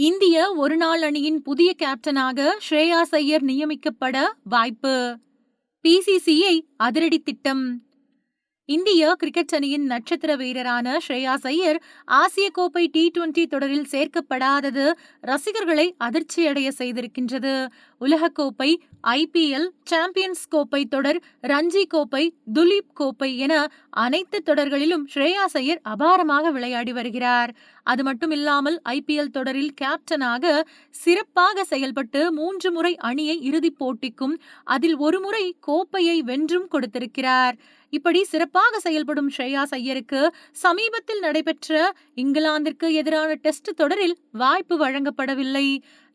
இந்திய ஒருநாள் அணியின் புதிய கேப்டனாக ஸ்ரேயாஸ் ஐயர் நியமிக்கப்பட வாய்ப்பு. பிசிசிஐ அதிரடி திட்டம். இந்திய கிரிக்கெட் அணியின் நட்சத்திர வீரரான ஸ்ரேயாஸ் ஐயர் ஆசிய கோப்பை டி டுவெண்டி தொடரில் சேர்க்கப்படாதது ரசிகர்களை அதிர்ச்சியடைய செய்திருக்கின்றது. உலகக்கோப்பை ஐபிஎல் சாம்பியன்ஸ் கோப்பை தொடர் ரஞ்சி கோப்பை துலீப் கோப்பை என அனைத்து தொடர்களிலும் ஸ்ரேயாஸ் ஐயர் அபாரமாக விளையாடி வருகிறார். அது மட்டுமில்லாமல் ஐபிஎல் தொடரில் கேப்டனாக சிறப்பாக செயல்பட்டு மூன்று முறை அணியை இறுதிப் போட்டிக்கும் அதில் ஒருமுறை கோப்பையை வென்றும் கொடுத்திருக்கிறார். இப்படி சிறப்பாக செயல்படும் ஸ்ரேயாஸ் ஐயருக்கு சமீபத்தில் நடைபெற்ற இங்கிலாந்திற்கு எதிரான டெஸ்ட் தொடரில் வாய்ப்பு வழங்கப்படவில்லை.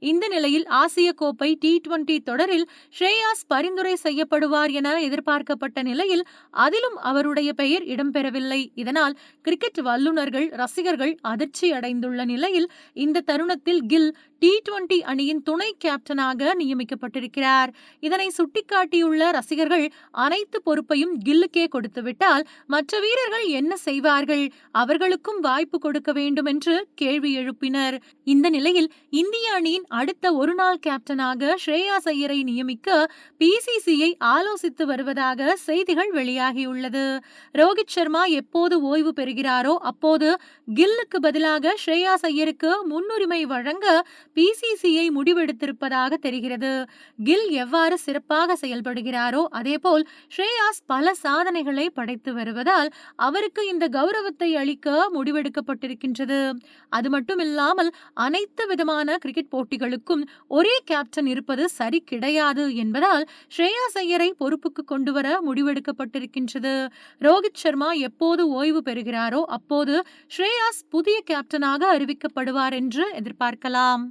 இந்த நிலையில் ஆசிய கோப்பை டி டுவெண்டி தொடரில் ஸ்ரேயாஸ் பரிந்துரை செய்யப்படுவார் என எதிர்பார்க்கப்பட்ட நிலையில் அதிலும் அவருடைய பெயர் இடம்பெறவில்லை. இதனால் கிரிக்கெட் வல்லுநர்கள் ரசிகர்கள் அதிர்ச்சி அடைந்துள்ள நிலையில் இந்த தருணத்தில் கில் டி டுவெண்டி அணியின் துணை கேப்டனாக நியமிக்கப்பட்டிருக்கிறார். இதனை சுட்டிக்காட்டியுள்ள ரசிகர்கள் அனைத்து பொறுப்பையும் கில்லுக்கே கொடுத்துவிட்டால் மற்ற வீரர்கள் என்ன செய்வார்கள்? அவர்களுக்கும் வாய்ப்பு கொடுக்க வேண்டும் என்று கேள்வி எழுப்பினர். இந்த நிலையில் இந்திய அணியின் அடுத்த ஒருநாள் கேப்டனாக ஸ்ரேயா ஐயரை நியமிக்க பிசிசிஐ ஆலோசித்து வருவதாக செய்திகள் வெளியாகியுள்ளது. ரோஹித் சர்மா எப்போது ஓய்வு பெறுகிறாரோ அப்போது கில்லுக்கு பதிலாக ஸ்ரேயா ஐயருக்கு முன்னுரிமை வழங்க பிசிசிஐ முடிவெடுத்திருப்பதாக தெரிகிறது. கில் எவ்வாறு சிறப்பாக செயல்படுகிறாரோ அதேபோல் ஸ்ரேயாஸ் பல சாதனை சாதனைகளை படைத்து வருவதால் அவருக்கு இந்த கௌரவத்தை அளிக்க முடிவெடுக்கப்பட்டிருக்கின்றது. அது மட்டுமில்லாமல் அனைத்து விதமான கிரிக்கெட் போட்டிகளுக்கும் ஒரே கேப்டன் இருப்பது சரி கிடையாது என்பதால் ஸ்ரேயாஸ் ஐயரை பொறுப்புக்கு கொண்டு வர முடிவெடுக்கப்பட்டிருக்கின்றது. ரோஹித் சர்மா எப்போது ஓய்வு பெறுகிறாரோ அப்போது ஸ்ரேயாஸ் புதிய கேப்டனாக அறிவிக்கப்படுவார் என்று எதிர்பார்க்கலாம்.